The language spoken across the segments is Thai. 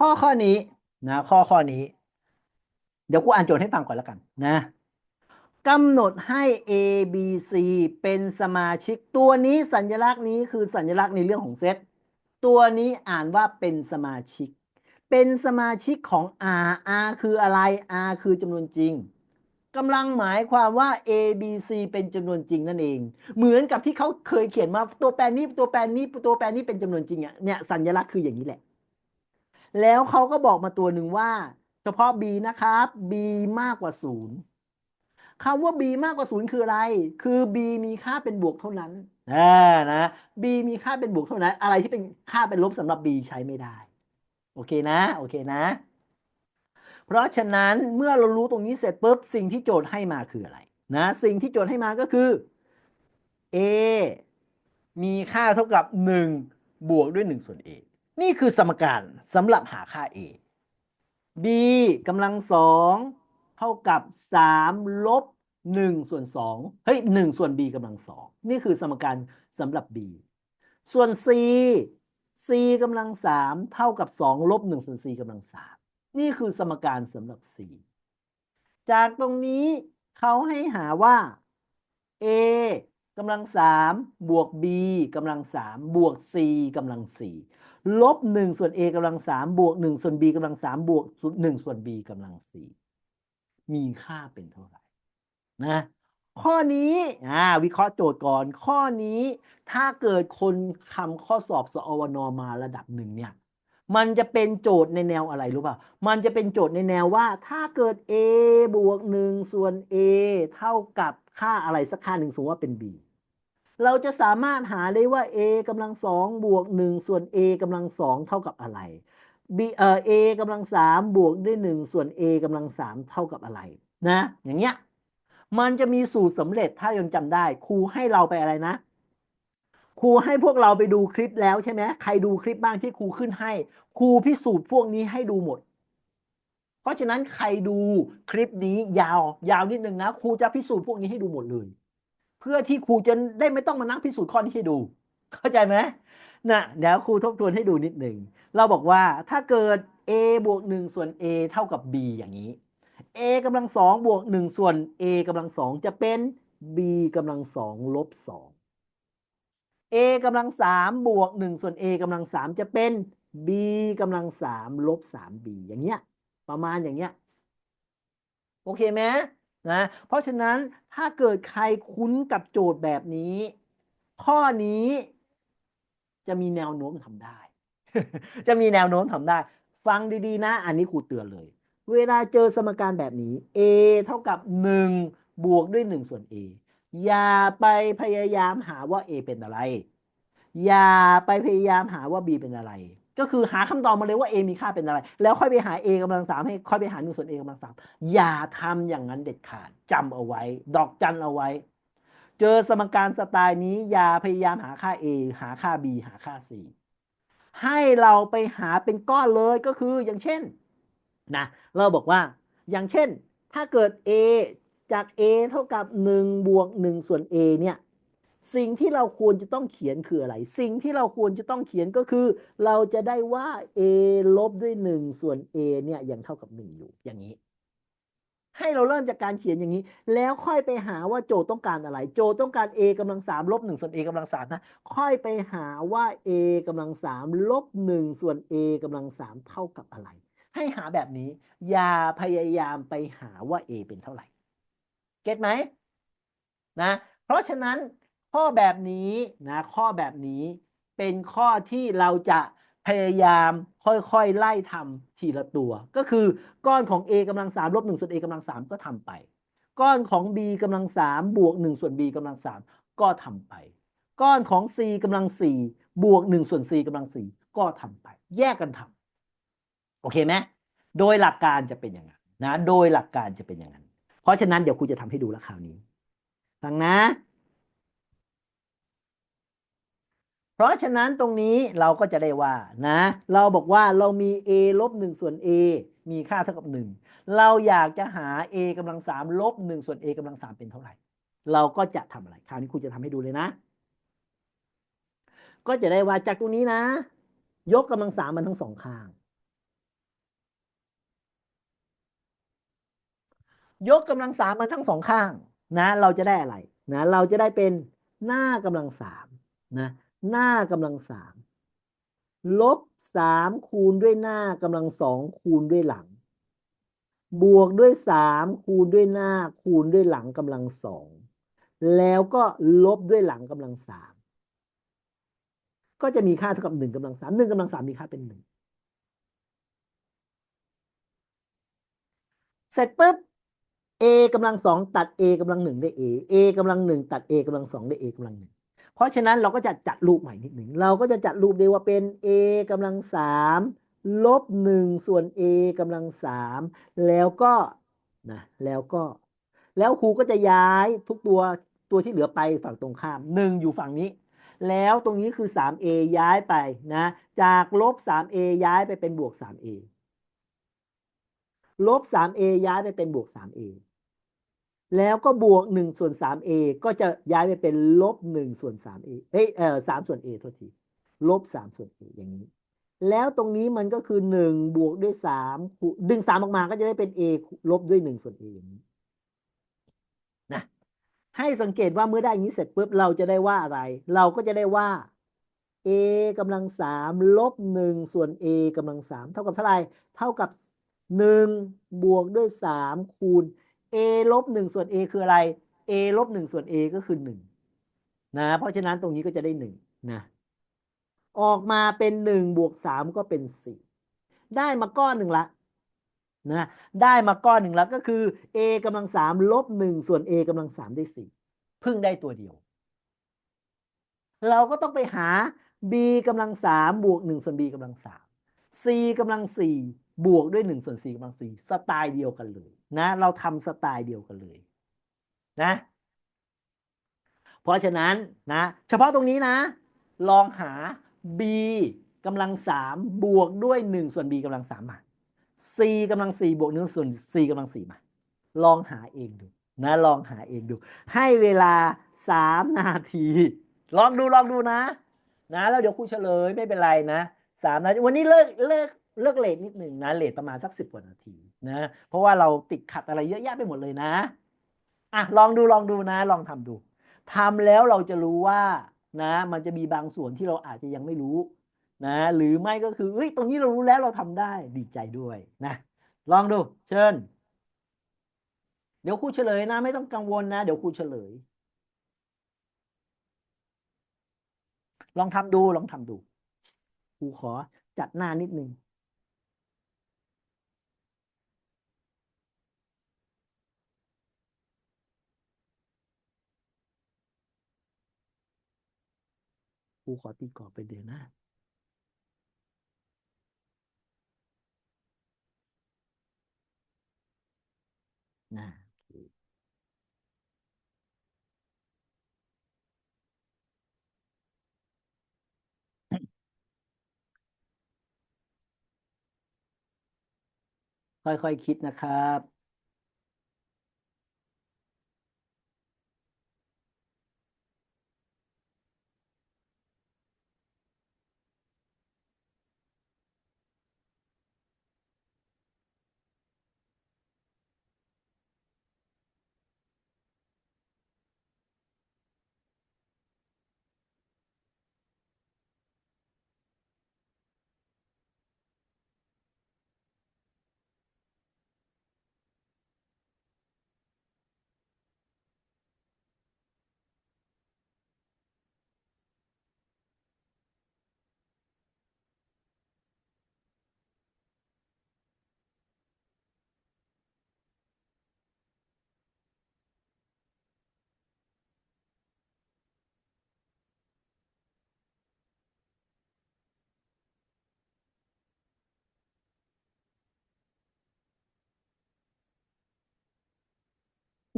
ข้อข้อนี้นะข้อข้อนี้ เดี๋ยวกูอ่านโจทย์ให้ฟังก่อนแล้วกันนะกำหนดให้ A B C เป็นสมาชิก ตัวนี้สัญลักษณ์นี้คือสัญลักษณ์ในเรื่องของเซตตัวนี้อ่านว่าเป็นสมาชิก เป็นสมาชิกของ R R คืออะไร R คือจำนวนจริงกำลังหมายความว่า A B C เป็นจำนวนจริงนั่นเอง เหมือนกับที่เขาเคยเขียนมาตัวแปรนี้ตัวแปรนี้ตัวแปรนี้เป็นจำนวนจริงอะเนี่ยสัญลักษณ์คืออย่างนี้แหละ แล้วเขาก็บอกมาตัวหนึ่งว่า เฉพาะ b นะครับ b มากกว่าศูนย์คำว่า b มากกว่าศูนย์คืออะไร คือ b มีค่าเป็นบวกเท่านั้นอ่านะ b มีค่าเป็นบวกเท่านั้น อะไรที่เป็นค่าเป็นลบสำหรับ b ใช้ไม่ได้ โอเคนะ โอเคนะ เพราะฉะนั้นเมื่อเรารู้ตรงนี้เสร็จปุ๊บสิ่งที่โจทย์ให้มาคืออะไร นะ สิ่งที่โจทย์ให้มาก็คือ a มีค่าเท่ากับ 1 บวกด้วย 1 ส่วน a นี่คือสมการสำหรับหาค่า a b กำลังสองเท่ากับ3ลบ1ส่วน2เฮ้ย1ส่วน b กำลังสองนี่คือสมการสำหรับ b ส่วน c c กำลัง3เท่ากับ2ลบ1ส่วน c กำลัง3นี่คือสมการสำหรับ c จากตรงนี้เขาให้หาว่า a กำลัง3บวก b กำลัง3บวก c กำลัง4 ลบ1ส่วน a กำลัง3บวก1ส่วน b กำลัง3บวก1ส่วน b กำลัง4มีค่าเป็นเท่าไหร่นะข้อนี้อ่าวิเคราะห์โจทย์ก่อน ข้อนี้ถ้าเกิดคนทำข้อสอบสอวนมาระดับหนึ่งเนี่ยมันจะเป็นโจทย์ในแนวอะไรรู้ป่ะ มันจะเป็นโจทย์ในแนวว่าถ้าเกิด a บวก1ส่วน a เท่ากับค่าอะไรสักค่าหนึ่งสมมติว่าเป็น b เราจะสามารถหาได้ว่า a กำลังสองบวก1ส่วน a กำลังสองเท่ากับอะไร b เอ่อ a กำลังสามบวกด้วย1ส่วน a กำลังสามเท่ากับอะไรนะ อย่างเงี้ยมันจะมีสูตรสำเร็จถ้ายังจำได้ ครูให้เราไปอะไรนะ ครูให้พวกเราไปดูคลิปแล้วใช่ไหมใครดูคลิปบ้างที่ครูขึ้นให้ ครูพิสูจน์พวกนี้ให้ดูหมด เพราะฉะนั้นใครดูคลิปนี้ยาวยาวนิดนึงนะ ครูจะพิสูจน์พวกนี้ให้ดูหมดเลย พื่อที่ครูจะได้ไม่ต้องมานั่งพิสูจน์ข้อนี้ให้ดู เข้าใจไหมนะเดี๋ยวครูทบทวนให้ดูนิดหนึ่ง เราบอกว่าถ้าเกิด a บวก1ส่วน a เท่ากับ b อย่างนี้ a กำลังสองบวก1ส่วน a กำลังสองจะเป็น b กำลังสองลบสอง a กำลังสามบวก1ส่วน a กำลังสามจะเป็น b กำลังสามลบสาม b อย่างเงี้ย ประมาณอย่างเงี้ย โอเคไหม นะเพราะฉะนั้นถ้าเกิดใครคุ้นกับโจทย์แบบนี้ ข้อนี้จะมีแนวโน้มทำได้ จะมีแนวโน้มทำได้ ฟังดีๆ นะ อันนี้ครูเตือนเลย เวลาเจอสมการแบบนี้ a เท่ากับ 1 บวกด้วย 1 ส่วน a อย่าไปพยายามหาว่า a เป็นอะไร อย่าไปพยายามหาว่า b เป็นอะไร ก็คือหาคำตอบมาเลยว่า a มีค่าเป็นอะไร แล้วค่อยไปหา a กำลังสามให้ค่อยไปหา1ส่วน a กำลังสามอย่าทำอย่างนั้นเด็ดขาดจำเอาไว้ ดอกจันเอาไว้ เจอสมการสไตล์นี้อย่าพยายามหาค่า a หาค่า b หาค่า c ให้เราไปหาเป็นก้อนเลยก็คืออย่างเช่นนะเราบอกว่าอย่างเช่น ถ้าเกิด a จาก a เท่ากับ 1 บวก 1 ส่วน a เนี่ย สิ่งที่เราควรจะต้องเขียนคืออะไร สิ่งที่เราควรจะต้องเขียนก็คือ เราจะได้ว่า a ลบด้วย 1 ส่วน a เนี่ยยังเท่ากับ 1 อยู่อย่างนี้ ให้เราเริ่มจากการเขียนอย่างนี้ แล้วค่อยไปหาว่าโจทย์ต้องการอะไร โจทย์ต้องการ a กำลัง3ลบ1ส่วน a กำลัง3นะ ค่อยไปหาว่า a กำลัง3ลบ1ส่วน a กำลัง3เท่ากับอะไร ให้หาแบบนี้ อย่าพยายามไปหาว่า a เป็นเท่าไหร่ เก็ตไหมนะ เพราะฉะนั้น ข้อแบบนี้นะข้อแบบนี้เป็นข้อที่เราจะพยายามค่อยๆไล่ทำทีละตัว ก็คือก้อนของ a กำลัง3ลบ1ส่วน a กำลัง3ก็ทำไป ก้อนของ b กำลัง3บวก1ส่วน b กำลัง3ก็ทำไป ก้อนของ c กำลัง4บวก1ส่วน c กำลัง4ก็ทำไป แยกกันทำโอเคไหมโดยหลักการจะเป็นอย่างนั้นนะ โดยหลักการจะเป็นอย่างนั้น เพราะฉะนั้นเดี๋ยวครูจะทำให้ดูล้วคราวนี้ฟังนะ เพราะฉะนั้นตรงนี้เราก็จะได้ว่านะ เราบอกว่าเรามี a ลบ1ส่วน a มีค่าเท่ากับ 1 เราอยากจะหา a กำลัง3ลบ1ส่วน a กำลัง3เป็นเท่าไหร่ เราก็จะทำอะไรคราวนี้ครูจะทำให้ดูเลยนะ ก็จะได้ว่าจากตรงนี้นะ ยกกำลังสามมันทั้งสองข้าง ยกกำลังสามมันทั้งสองข้างนะ เราจะได้อะไรนะ เราจะได้เป็นหน้ากำลังสามนะ หน้ากำลังสามลบสามคูณด้วยหน้ากำลังสองคูณด้วยหลัง บวกด้วยสามคูณด้วยหน้าคูณด้วยหลังกำลังสองแล้วก็ลบด้วยหลังกำลังสามก็จะมีค่าเท่ากับหนึ่งกำลังสามหนึ่งกำลังสามมีค่าเป็นหนึ่งเสร็จปุ๊บ a กำลังสองตัด a กำลังหนึ่งได้ a a กำลังหนึ่งตัด a กำลังสองได้ a กำลังหนึ่ง เพราะฉะนั้นเราก็จะจัดรูปใหม่นิดหนึ่งเราก็จะจัดรูปได้ว่าเป็น a กำลังสามลบหนึ่งส่วน a กำลังสามแล้วก็นะแล้วก็ แล้วครูก็จะย้ายทุกตัวตัวที่เหลือไปฝั่งตรงข้ามหนึ่งอยู่ฝั่งนี้ แล้วตรงนี้คือ 3a ย้ายไปนะจากลบ 3a ย้ายไปเป็นบวก 3a ลบ 3a ย้ายไปเป็นบวก 3a แล้วก็บวก1ส่วน 3a ก็จะย้ายไปเป็นลบ1ส่วน 3a เอ้ยเออ3ส่วน a โทษทีลบ3ส่วน a อย่างนี้ แล้วตรงนี้มันก็คือ 1 บวกด้วย3คูณดึง 3 ออกมาก็จะได้เป็น a ลบด้วย 1 ส่วน a อย่างนี้นะให้สังเกตว่าเมื่อได้อย่างนี้เสร็จปุ๊บเราจะได้ว่าอะไร เราก็จะได้ว่า a กำลัง3ลบ1ส่วน a กำลัง3เท่ากับเท่าไหร่เท่ากับ 1 บวกด้วย 3 คูณ a ลบ1ส่วน a คืออะไร a ลบ1ส่วน a ก็คือ1นะ เพราะฉะนั้นตรงนี้ก็จะได้1นะ ออกมาเป็น1บวก3ก็เป็น4ได้มาก้อนหนึ่งละนะได้มาก้อนหนึ่งแล้วก็คือ a กำลัง3ลบ1ส่วน a กำลัง3ได้4เพิ่งได้ตัวเดียว เราก็ต้องไปหา b กำลัง3บวก1ส่วน b กำลัง3 c กำลัง4บวกด้วย1ส่วน c กำลัง4สไตล์เดียวกันเลย นะ เราทำสไตล์เดียวกันเลยนะ เพราะฉะนั้นนะ เฉพาะตรงนี้นะ ลองหา b กำลัง3บวกด้วย1ส่วน b กำลัง3มา c กำลัง4บวก1ส่วน c กำลัง4มา ลองหาเองดูนะลองหาเองดู ให้เวลา3นาที ลองดูลองดูนะ นะแล้วเดี๋ยวครูเฉลยไม่เป็นไรนะสามนาทีวันนี้เลิกเลิกเลิกเลทนิดหนึ่งนะเลทประมาณสักสิบกว่านาที นะ เพราะว่าเราติดขัดอะไรเยอะแยะไปหมดเลยนะอะลองดูลองดูนะ ลองทำดูทำแล้วเราจะรู้ว่านะ มันจะมีบางส่วนที่เราอาจจะยังไม่รู้นะ หรือไม่ก็คือเฮ้ยตรงนี้เรารู้แล้วเราทำได้ดีใจด้วยนะ ลองดู เชิญ เดี๋ยวครูเฉลยนะ ไม่ต้องกังวลนะ เดี๋ยวครูเฉลย ลองทำดูลองทำดูครูขอจัดหน้านิดนึง ครูขอตีกรอบไปเดี๋ยวนะนะคค่อยๆคคิดนะครับ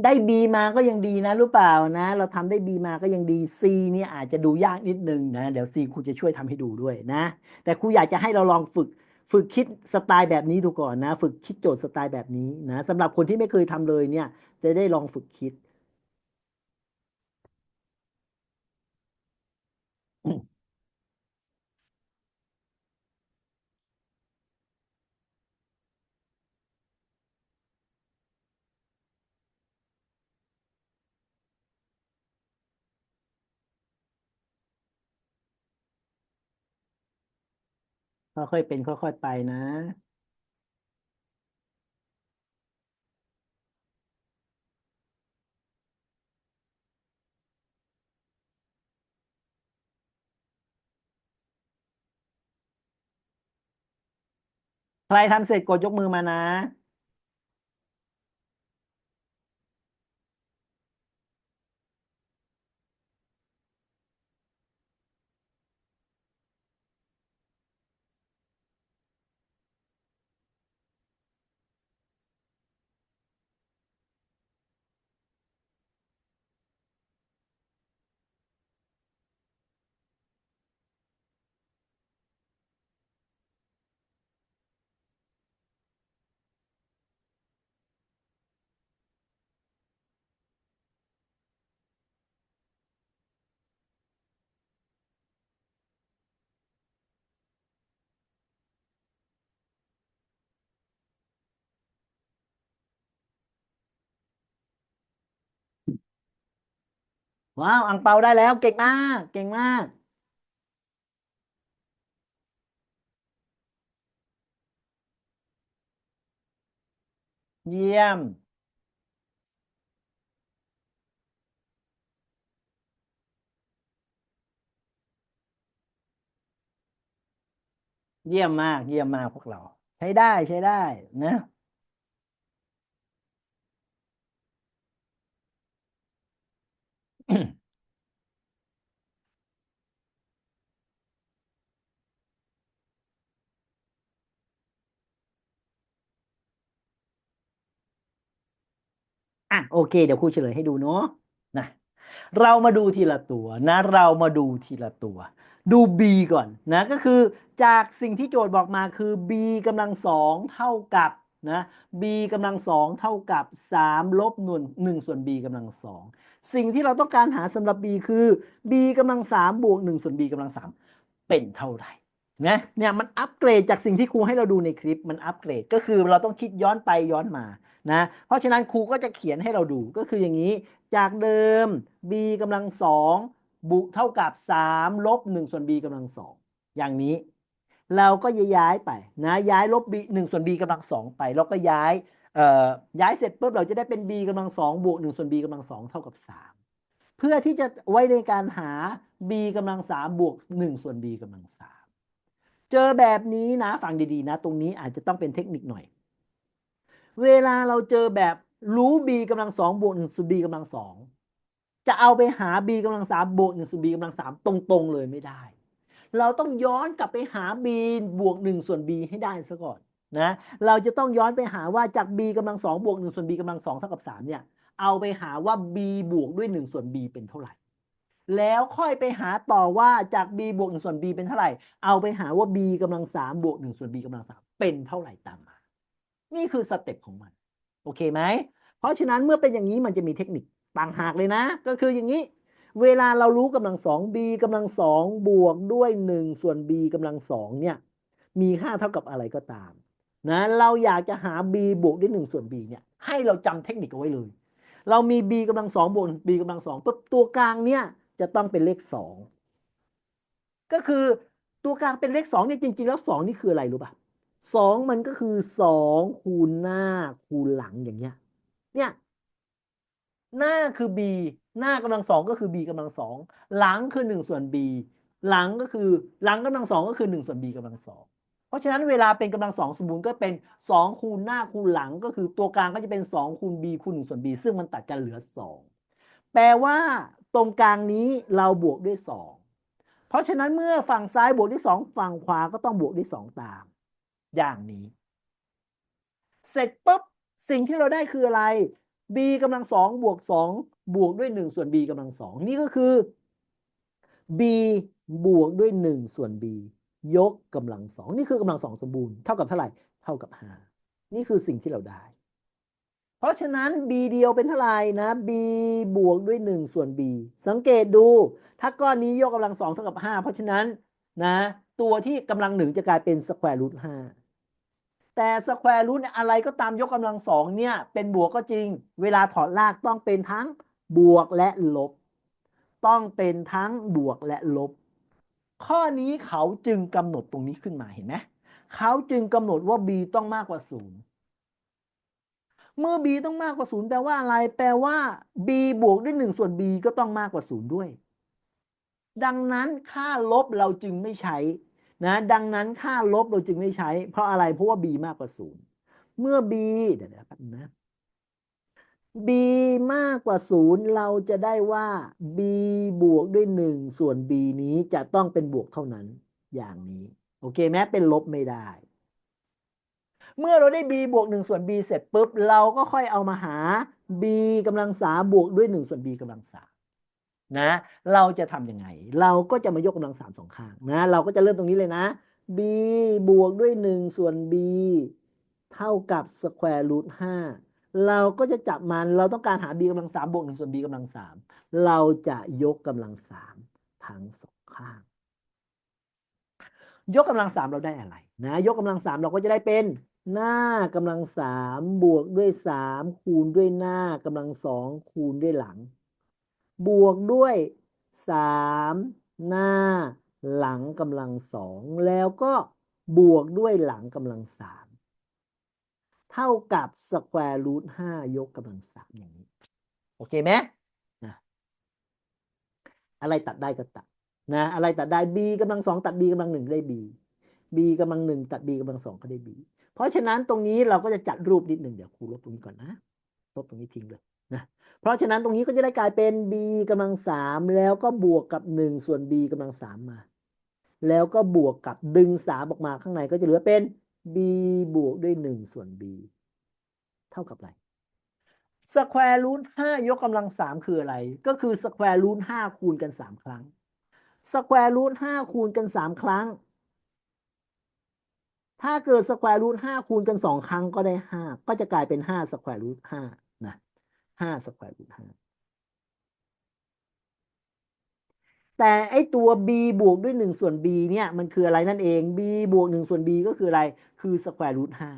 ได้ B มาก็ยังดีนะรู้เปล่านะ เราทำได้ B มาก็ยังดี C เนี่ยอาจจะดูยากนิดนึงนะเดี๋ยว C ครูจะช่วยทำให้ดูด้วยนะ แต่ครูอยากจะให้เราลองฝึกฝึกคิดสไตล์แบบนี้ดูก่อนนะ ฝึกคิดโจทย์สไตล์แบบนี้นะสำหรับคนที่ไม่เคยทำเลยเนี่ยจะได้ลองฝึกคิด ค่อยๆเป็นค่อยๆไปนะ ใครทำเสร็จกดยกมือมานะ ว้าวอังเปาได้แล้ว เก่งมาก เก่งมาก เยี่ยม เยี่ยมมาก เยี่ยมมากพวกเรา ใช้ได้ใช้ได้นะ อะโอเค เดี๋ยวครูเฉลยให้ดูเนาะนะเรามาดูทีละตัวนะ เรามาดูทีละตัว ดู b ก่อนนะก็คือจากสิ่งที่โจทย์บอกมาคือ b กำลังสองเท่ากับ นะ b กำลังสองเท่ากับ 3 ลบหน่วย1ส่วน b กำลังสองสิ่งที่เราต้องการหาสำหรับ b คือ b กำลัง3บวก1ส่วน b กำลัง3เป็นเท่าไหร่นะเนี่ยมันอัปเกรดจากสิ่งที่ครูให้เราดูในคลิปมันอัปเกรดก็คือเราต้องคิดย้อนไปย้อนมานะเพราะฉะนั้นครูก็จะเขียนให้เราดูก็คืออย่างนี้ จากเดิม b กำลังสองบุเท่ากับ 3 ลบ1ส่วน b กำลังสองอย่างนี้ เราก็ย้ายไปนะย้ายลบ b 1ส่วน b กำลังสองไป แล้วก็ย้ายเอ่อย้ายเสร็จปุ๊บเราจะได้เป็น b กำลังสองบวก1ส่วน b กำลังสองเท่ากับ 3 เพื่อที่จะไว้ในการหา b กำลังสามบวก1ส่วน b กำลังสามเจอแบบนี้นะฟังดีๆนะ ตรงนี้อาจจะต้องเป็นเทคนิคหน่อย เวลาเราเจอแบบรู้ b กำลังสองบวก1ส่วน b กำลังสองจะเอาไปหา b กำลังสามบวก1ส่วน b กำลังสามตรงๆเลยไม่ได้ เราต้องย้อนกลับไปหา b บวก1ส่วน b ให้ได้ซะก่อนนะเราจะต้องย้อนไปหาว่าจาก b กำลังสองบวก1ส่วน b กำลังสองเท่ากับ3เนี่ยเอาไปหาว่า b บวกด้วย1ส่วน b เป็นเท่าไหร่ แล้วค่อยไปหาต่อว่าจาก b บวก1ส่วน b เป็นเท่าไหร่ เอาไปหาว่า b กำลัง3บวก1ส่วน b กำลัง3เป็นเท่าไหร่ตามมา นี่คือสเต็ปของมัน โอเคไหม เพราะฉะนั้นเมื่อเป็นอย่างนี้มันจะมีเทคนิคต่างหากเลยนะ ก็คืออย่างนี้ เวลาเรารู้กำลังสอง b กำลังสองบวกด้วย1ส่วน b กำลังสองเนี่ยมีค่าเท่ากับอะไรก็ตามนะเราอยากจะหา b บวกด้วย1ส่วน b เนี่ยให้เราจำเทคนิคเอาไว้เลย เรามี b กำลังสองบวก b กำลังสองปุ๊บตัวกลางเนี่ยจะต้องเป็นเลขสองก็คือตัวกลางเป็นเลขสองเนี่ยจริง ๆ แล้วสองนี่คืออะไรรู้ป่ะสองมันก็คือสองคูณหน้าคูณหลังอย่างเงี้ยเนี่ย หน้าคือ b หน้ากำลังสองก็คือ b กำลังสองหลังคือหนึ่งส่วน b หลังก็คือหลังกำลังสองก็คือหนึ่งส่วน b กำลังสองเพราะฉะนั้นเวลาเป็นกำลังสองสมบูรณ์ก็เป็นสองคูณหน้าคูณหลังก็คือตัวกลางก็จะเป็นสองคูณ b คูณหนึ่งส่วน b ซึ่งมันตัดกันเหลือสองแปลว่าตรงกลางนี้เราบวกด้วยสองเพราะฉะนั้นเมื่อฝั่งซ้ายบวกด้วยสองฝั่งขวาก็ต้องบวกด้วยสองตาม อย่างนี้ เสร็จปุ๊บสิ่งที่เราได้คืออะไร b กำลังสองบวกสองบวกด้วยหนึ่งส่วน b กำลังสองนี่ก็คือ b บวกด้วยหนึ่งส่วน b ยกกำลังสองนี่คือกำลังสองสมบูรณ์เท่ากับเท่าไหร่เท่ากับห้านี่คือสิ่งที่เราได้ เพราะฉะนั้น b เดียวเป็นเท่าไหร่นะ b บวกด้วยหนึ่งส่วน b สังเกตดู ถ้าก้อนนี้ยกกำลังสองเท่ากับห้าเพราะฉะนั้นนะตัวที่กำลังหนึ่งจะกลายเป็นสแควร์รูทห้า แต่สแควร์รูทอะไรก็ตามยกกำลังสองเนี่ย เป็นบวกก็จริง เวลาถอดรากต้องเป็นทั้งบวกและลบ ต้องเป็นทั้งบวกและลบ ข้อนี้เขาจึงกำหนดตรงนี้ขึ้นมาเห็นไหมเขาจึงกำหนดว่า b ต้องมากกว่าศูนย์เมื่อ b ต้องมากกว่าศูนย์แปลว่าอะไร แปลว่า b บวกด้วยหนึ่งส่วน b ก็ต้องมากกว่าศูนย์ด้วย ดังนั้นค่าลบเราจึงไม่ใช้ นะดังนั้นค่าลบเราจึงไม่ใช้ เพราะอะไรเพราะว่า b มากกว่าศูนย์เมื่อ b เดี๋ยวนะครับนะ b มากกว่าศูนย์เราจะได้ว่า b บวกด้วยหนึ่งส่วน b นี้จะต้องเป็นบวกเท่านั้นอย่างนี้ โอเคแม้เป็นลบไม่ได้ เมื่อเราได้ b บวกหนึ่งส่วน b เสร็จปุ๊บ เราก็ค่อยเอามาหา b กำลังสามบวกด้วยหนึ่งส่วน b กำลังสาม นะเราจะทำยังไง เราก็จะมายกกำลังสามสองข้างนะเราก็จะเริ่มตรงนี้เลยนะ b บวกด้วยหนึ่งส่วน b เท่ากับสแควร์รูทห้าเราก็จะจับมันเราต้องการหา b กำลังสามบวกหนึ่งส่วน b กำลังสามเราจะยกกำลังสามทั้งสองข้าง ยกกำลังสามเราได้อะไรนะยกกำลังสามเราก็จะได้เป็นหน้ากำลังสามบวกด้วยสามคูณด้วยหน้ากำลังสองคูณด้วยหลัง บวกด้วยสามหน้า หลังกำลังสองแล้วก็บวกด้วยหลังกำลังสามเท่ากับสแควร์รูทห้ายกกำลังสามอย่างนี้ โอเคไหมนะอะไรตัดได้ก็ตัดนะอะไรตัดได้ b กำลังสองตัด b กำลังหนึ่งได้ b b กำลังหนึ่งตัด b กำลังสองก็ได้ b เพราะฉะนั้นตรงนี้เราก็จะจัดรูปนิดหนึ่งเดี๋ยวครูลบตรงนี้ก่อนนะลบตรงนี้ทิ้งเลย นะเพราะฉะนั้นตรงนี้ก็จะได้กลายเป็น b กำลังสามแล้วก็บวกกับหนึ่งส่วน b กำลังสามมา แล้วก็บวกกับดึงสามออกมาข้างในก็จะเหลือเป็น b บวกด้วยหนึ่งส่วน b เท่ากับอะไรสแควร์รูทห้ายกกำลังสามคืออะไร ก็คือสแควร์รูทห้าคูณกันสามครั้งสแควร์รูทห้าคูณกันสามครั้ง ถ้าเกิดสแควร์รูทห้าคูณกันสองครั้งก็ได้ห้าก็จะกลายเป็นห้าสแควร์รูทห้านะ ห้าสแควร์รูทห้าแต่ไอตัว b บวกด้วยหนึ่งส่วน b เนี่ย มันคืออะไรนั่นเอง b บวกหนึ่งส่วน b ก็คืออะไร คือสแควร์รูทห้า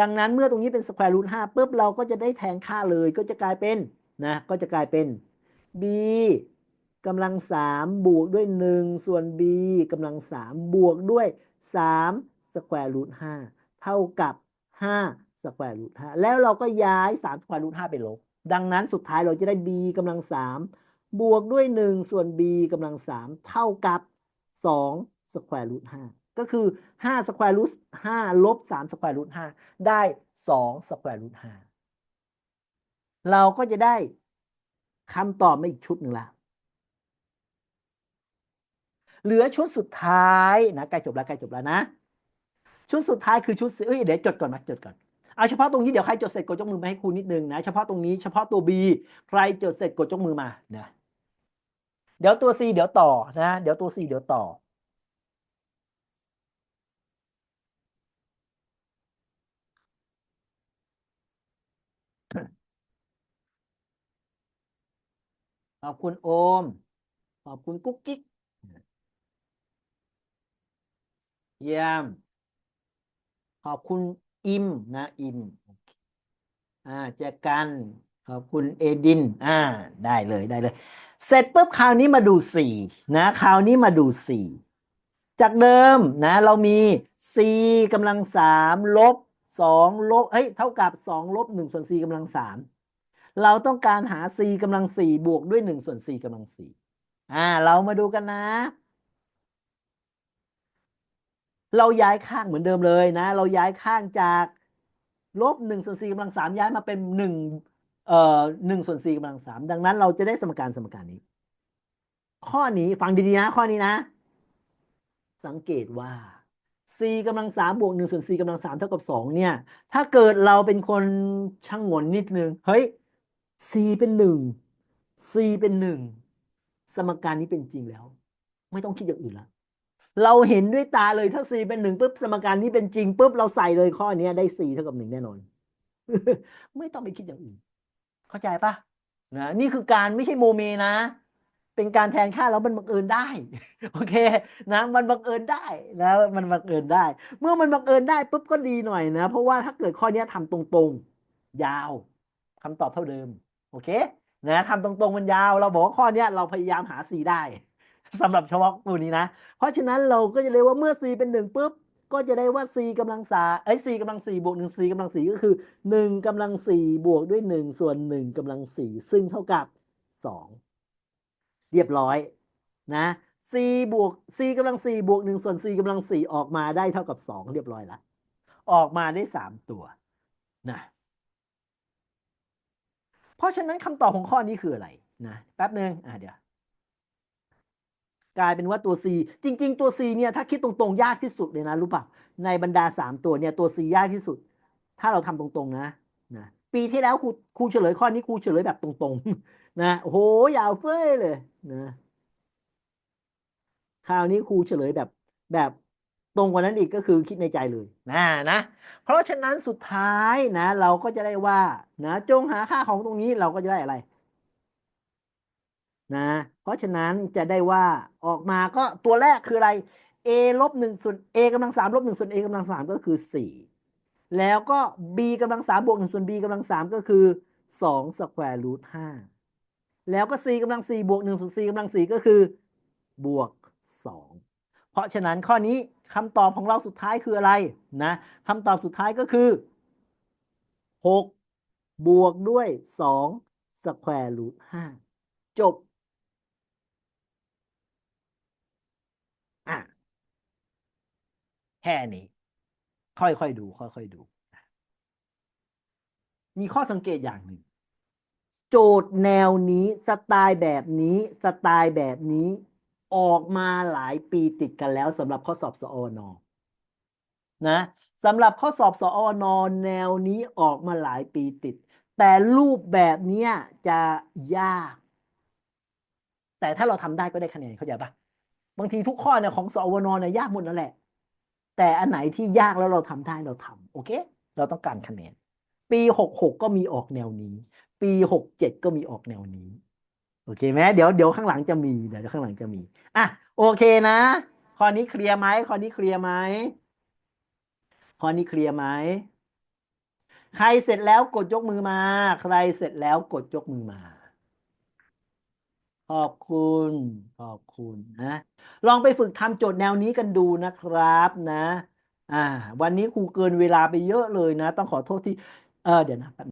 ดังนั้นเมื่อตรงนี้เป็นสแควร์รูทห้าปุ๊บเราก็จะได้แทนค่าเลย ก็จะกลายเป็นนะ ก็จะกลายเป็น b กำลังสามบวกด้วยหนึ่งส่วน b กำลังสามบวกด้วยสามสแควร์รูทห้าเท่ากับห้า สแควร์รูทห้าแล้วเราก็ย้ายสามสแควร์รูทห้าไปลบ ดังนั้นสุดท้ายเราจะได้ b กำลังสามบวกด้วยหนึ่งส่วน b กำลังสามเท่ากับสองสแควร์รูทห้าก็คือห้าสแควร์รูทห้าลบสามสแควร์รูทห้าได้สองสแควร์รูทห้าเราก็จะได้คำตอบมาอีกชุดหนึ่งละเหลือชุดสุดท้ายนะใกล้จบแล้วใกล้จบแล้วนะ ชุดสุดท้ายคือชุดเอ้ยเดี๋ยวจดก่อนนะจดก่อน เอาเฉพาะตรงนี้เดี๋ยวใครจดเสร็จกดยกมือมาให้ครูนิดนึงนะเฉพาะตรงนี้เฉพาะตัว B ใครจดเสร็จกดยกมือมานะเดี๋ยวตัว C เดี๋ยวต่อนะเดี๋ยวตัว C เดี๋ยวต่อขอบคุณโอม ขอบคุณกุ๊กกิ๊กเยี่ยม ขอบคุณ อิมนะอิมอ่าเจกันขอบคุณเอดิน อ่า ได้เลยได้เลย เสร็จปุ๊บคราวนี้มาดูสี่นะคราวนี้มาดูสี่จากเดิมนะเรามี c กำลังสามลบสองลบเฮ้ยเท่ากับสองลบหนึ่งส่วน c กำลังสามเราต้องการหา c กำลังสี่บวกด้วยหนึ่งส่วน c กำลังสี่อ่า เรามาดูกันนะ เราย้ายข้างเหมือนเดิมเลยนะ เราย้ายข้างจากลบหนึ่งส่วนสี่กำลังสามย้ายมาเป็นหนึ่งเอ่อหนึ่งส่วนสี่กำลังสามดังนั้นเราจะได้สมการสมการนี้ ข้อนี้ฟังดีๆนะ ข้อนี้นะ สังเกตว่า c กำลังสามบวกหนึ่งส่วน c กำลังสามเท่ากับสองเนี่ย ถ้าเกิดเราเป็นคนช่างงนนิดนึง เฮ้ย c เป็นหนึ่ง c เป็นหนึ่งสมการนี้เป็นจริงแล้ว ไม่ต้องคิดอย่างอื่นละ เราเห็นด้วยตาเลยถ้า c เป็นหนึ่งปุ๊บสมการนี้เป็นจริงปุ๊บเราใส่เลยข้อนี้ได้ c เท่ากับหนึ่งแน่นอน ไม่ต้องไปคิดอย่างอื่น เข้าใจปะนะนี่คือการไม่ใช่โมเมนะ เป็นการแทนค่าแล้วมันบังเอิญได้ โอเคนะ มันบังเอิญได้นะมันบังเอิญได้ เมื่อมันบังเอิญได้ปุ๊บก็ดีหน่อยนะ เพราะว่าถ้าเกิดข้อนี้ทำตรงๆ ยาวคำตอบเท่าเดิม โอเคนะทำตรงๆมันยาว เราบอกว่าข้อนี้เราพยายามหา c ได้ สำหรับเฉพาะตัวนี้นะ เพราะฉะนั้นเราก็จะเรียกว่าเมื่อ c เป็นหนึ่งปุ๊บก็จะได้ว่า c กำลังสาเอ้ย c กำลังสี่บวกหนึ่ง c กำลังสี่ก็คือหนึ่งกำลังสี่บวกด้วยหนึ่งส่วนหนึ่งกำลังสี่ซึ่งเท่ากับสองเรียบร้อยนะ c บวก c กำลังสี่บวกหนึ่งส่วน c กำลังสี่ออกมาได้เท่ากับสองเรียบร้อยละออกมาได้สามตัวนะเพราะฉะนั้นคำตอบของข้อนี้คืออะไรนะแป๊บหนึ่งอะเดี๋ยว กลายเป็นว่าตัว C จริง ๆ ตัว C เนี่ยถ้าคิดตรงๆ ยากที่สุดเลยนะรู้ป่ะในบรรดา 3 ตัวเนี่ยตัว C ยากที่สุด ถ้าเราทำตรงๆนะนะปีที่แล้วครูครูเฉลยข้อนี้ครูเฉลยแบบตรงๆนะโอ้โหยาวเฟ้ยเลยนะคราวนี้ครูเฉลยแบบแบบตรงกว่านั้นอีกก็คือคิดในใจเลยนะนะ เพราะฉะนั้นสุดท้ายนะ เราก็จะได้ว่านะจงหาค่าของตรงนี้เราก็จะได้อะไร นะ เพราะฉะนั้นจะได้ว่าออกมาก็ตัวแรกคืออะไร a ลบหนึ่งส่วน a กำลังสามลบหนึ่งส่วน a กำลังสามก็คือสี่แล้วก็ b กำลังสามบวกหนึ่งส่วน b กำลังสามก็คือสองสแควร์รูทห้าแล้วก็ c กำลังสี่บวกหนึ่งส่วน c กำลังสี่ก็คือบวกสองเพราะฉะนั้นข้อนี้คำตอบของเราสุดท้ายคืออะไรนะคำตอบสุดท้ายก็คือหกบวกด้วยสองสแควร์รูทห้าจบ อะ แค่นี้ ค่อยๆดู ค่อยๆดู มีข้อสังเกตอย่างหนึ่ง โจทย์แนวนี้สไตล์แบบนี้สไตล์แบบนี้ออกมาหลายปีติดกันแล้วสำหรับข้อสอบสอนอนะสำหรับข้อสอบสอนอแนวนี้ออกมาหลายปีติด แต่รูปแบบเนี้ยจะยาก แต่ถ้าเราทำได้ก็ได้คะแนนเข้าใจปะบางทีทุกข้อเนี่ยของสอวนเนี่ยยากหมดนั่นแหละ แต่อันไหนที่ยากแล้วเราทำได้เราทำโอเค เราต้องการคะแนน ปีหกหกก็มีออกแนวนี้ ปีหกเจ็ดก็มีออกแนวนี้ โอเคไหมเดี๋ยวเดี๋ยวข้างหลังจะมี เดี๋ยวข้างหลังจะมีอะโอเคนะข้อนี้เคลียร์ไหมข้อนี้เคลียร์ไหมข้อนี้เคลียร์ไหมใครเสร็จแล้วกดยกมือมา ใครเสร็จแล้วกดยกมือมา ขอบคุณ ขอบคุณนะ ลองไปฝึกทำโจทย์แนวนี้กันดูนะครับนะ อ่า วันนี้ครูเกินเวลาไปเยอะเลยนะ ต้องขอโทษที่ เออเดี๋ยวนะ